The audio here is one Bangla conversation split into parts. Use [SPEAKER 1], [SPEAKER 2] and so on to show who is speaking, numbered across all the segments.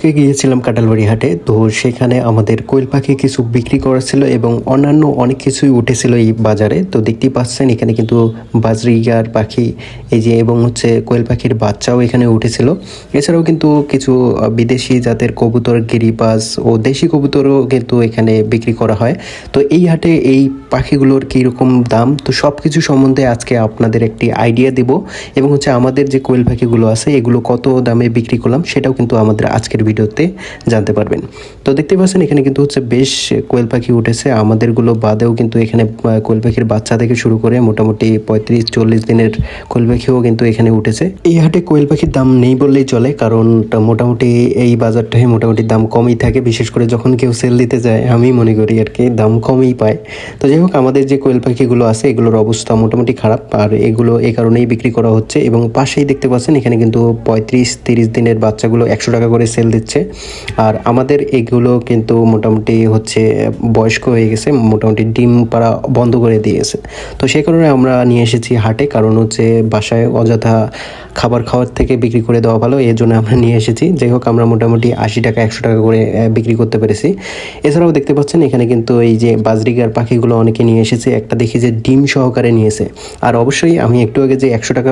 [SPEAKER 1] আজকে গিয়েছিলাম কাটালবাড়ি হাটে, তো সেখানে আমাদের কোয়েল পাখি কিছু বিক্রি করা ছিল এবং অন্যান্য অনেক কিছুই উঠেছিল এই বাজারে। তো দেখতেই পাচ্ছেন, এখানে কিন্তু বাজরিগার পাখি, এই যে এবং হচ্ছে কোয়েল পাখির বাচ্চাও এখানে উঠেছিল। এছাড়াও কিন্তু কিছু বিদেশি জাতের কবুতর, গিরিবাজ ও দেশি কবুতরও কিন্তু এখানে বিক্রি করা হয়। তো এই হাটে এই পাখিগুলোর কীরকম দাম, তো সব কিছু সম্বন্ধে আজকে আপনাদের একটি আইডিয়া দেব। এবং হচ্ছে আমাদের যে কোয়েল পাখিগুলো আছে, এগুলো কত দামে বিক্রি করলাম, সেটাও কিন্তু আমাদের আজকের ভিডিওতে জানতে পারবেন। তো দেখতে পাচ্ছেন, এখানে কিন্তু হচ্ছে বেশ কোয়েল পাখি উঠেছে। আমাদেরগুলো বাদেও কিন্তু এখানে কোয়েল পাখির বাচ্চা থেকে শুরু করে মোটামুটি পঁয়ত্রিশ, চল্লিশ দিনের কোয়েল পাখিও কিন্তু এখানে উঠেছে। এই হাটে কোয়েল পাখির দাম নেই বললেই চলে, কারণ মোটামুটি এই বাজারটায় মোটামুটি দাম কমই থাকে। বিশেষ করে যখন কেউ সেল দিতে যায়, আমি মনে করি আর কি, দাম কমই পায়। তো যাই হোক, আমাদের যে কোয়েল পাখিগুলো আছে, এগুলোর অবস্থা মোটামুটি খারাপ। আর এগুলো এই কারণেই বিক্রি করা হচ্ছে। এবং পাশেই দেখতে পাচ্ছেন, এখানে কিন্তু পঁয়ত্রিশ, তিরিশ দিনের বাচ্চাগুলো একশো টাকা করে সেল দিচ্ছে। আর আমাদের এগুলো কিন্তু মোটামুটি হচ্ছে, বয়স্ক হয়ে গেছে, মোটামুটি ডিম পাড়া বন্ধ করে দিয়েছে। তো সেই কারণে আমরা নিয়ে এসেছি হাটে, কারণ হচ্ছে বাসায় অযথা খাবার খাওয়ার থেকে বিক্রি করে দেওয়া ভালো এর জন্য আমরা নিয়ে এসেছি। যাই হোক, আমরা মোটামুটি আশি টাকা, একশো টাকা করে বিক্রি করতে পেরেছি। এছাড়াও দেখতে পাচ্ছেন, এখানে কিন্তু এই যে বাজরিগার পাখিগুলো অনেকে নিয়ে এসেছে, একটা দেখি যে ডিম সহকারে নিয়েছে। আর অবশ্যই আমি একটু আগে যে একশো টাকা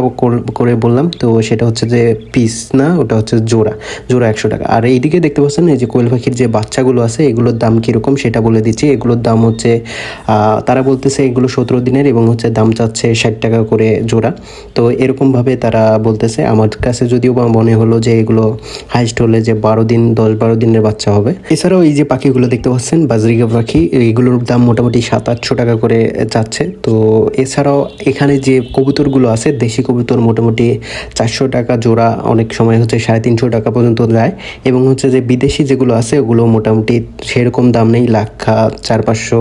[SPEAKER 1] করে বললাম, তো সেটা হচ্ছে যে পিস না, ওটা হচ্ছে জোড়া। জোড়া একশো টাকা। আর এইদিকে দেখতে পাচ্ছেন এই যে কোয়েল পাখির যে বাচ্চাগুলো আছে, এগুলোর দাম কীরকম সেটা বলে দিচ্ছি। এগুলোর দাম হচ্ছে তারা বলতেছে এগুলো সতেরো দিনের এবং হচ্ছে দাম চাচ্ছে ষাট টাকা করে জোড়া। তো এরকমভাবে তারা বলতেছে। আমার কাছে যদিও বা মনে হলো যে এগুলো হাইস্ট হলে যে বারো দিন, দশ বারো দিনের বাচ্চা হবে। এছাড়াও এই যে পাখিগুলো দেখতে পাচ্ছেন বাজরিকা পাখি এগুলোর দাম মোটামুটি সাত আটশো টাকা করে যাচ্ছে তো এছাড়াও এখানে যে কবুতরগুলো আছে, দেশি কবুতর মোটামুটি চারশো টাকা জোড়া, অনেক সময় হচ্ছে সাড়ে তিনশো টাকা পর্যন্ত যায় এবং হচ্ছে যে বিদেশি যেগুলো আছে, ওগুলো মোটামুটি সেরকম দাম নেই, লাখা চার পাঁচশো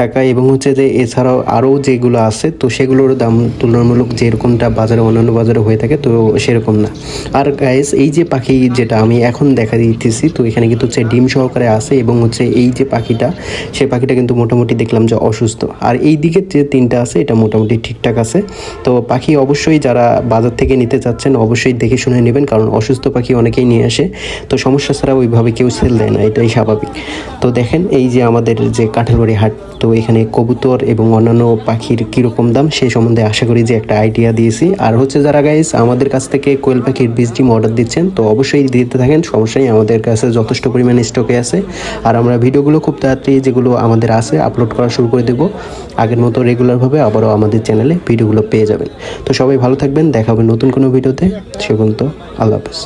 [SPEAKER 1] টাকা। এবং হচ্ছে যে এছাড়াও আরও যেগুলো আছে, তো সেগুলোর দাম তুলনামূলক যেরকমটা বাজারে, অন্যান্য বাজারে হয়ে থাকে, তো সেরকম না। আর গাইস এই যে পাখি যেটা আমি এখন দেখা দিতেছি, তো এখানে কিন্তু হচ্ছে ডিম সহকারে আছে এবং হচ্ছে এই যে পাখিটা সেই পাখিটা কিন্তু মোটামুটি দেখলাম যে অসুস্থ। আর এই দিকে যে তিনটা আছে, এটা মোটামুটি ঠিকঠাক আছে। তো পাখি অবশ্যই যারা বাজার থেকে নিতে চাচ্ছেন, অবশ্যই দেখে শুনে নেবেন, কারণ অসুস্থ পাখি অনেকেই নিয়ে আসে। তো সমস্যা ছাড়া ওইভাবে কেউ সেল দেয় না, এটাই স্বাভাবিক। তো দেখেন, এই যে আমাদের যে কাঁঠালবাড়ি হাট, তো এখানে কবুতর এবং অন্যান্য পাখির কীরকম দাম সেই সম্বন্ধে আশা করি যে একটা আইডিয়া দিয়েছি। আর হচ্ছে যারা গাইস আমাদের কাছ থেকে কোয়েল পাখির বীজ ডিম অর্ডার দিচ্ছেন, তো অবশ্যই দিতে থাকেন সমস্যা নেই, আমাদের কাছে যথেষ্ট পরিমাণে স্টকে আছে। আর আমরা ভিডিওগুলো খুব তাড়াতাড়ি যেগুলো আমাদের আছে আপলোড করা শুরু করে দেবো। আগের মতো রেগুলারভাবে আবারও আমাদের চ্যানেলে ভিডিওগুলো পেয়ে যাবেন। তো সবাই ভালো থাকবেন দেখা হবে নতুন কোনো ভিডিওতে। সে পর্যন্ত আল্লাহ হাফেজ।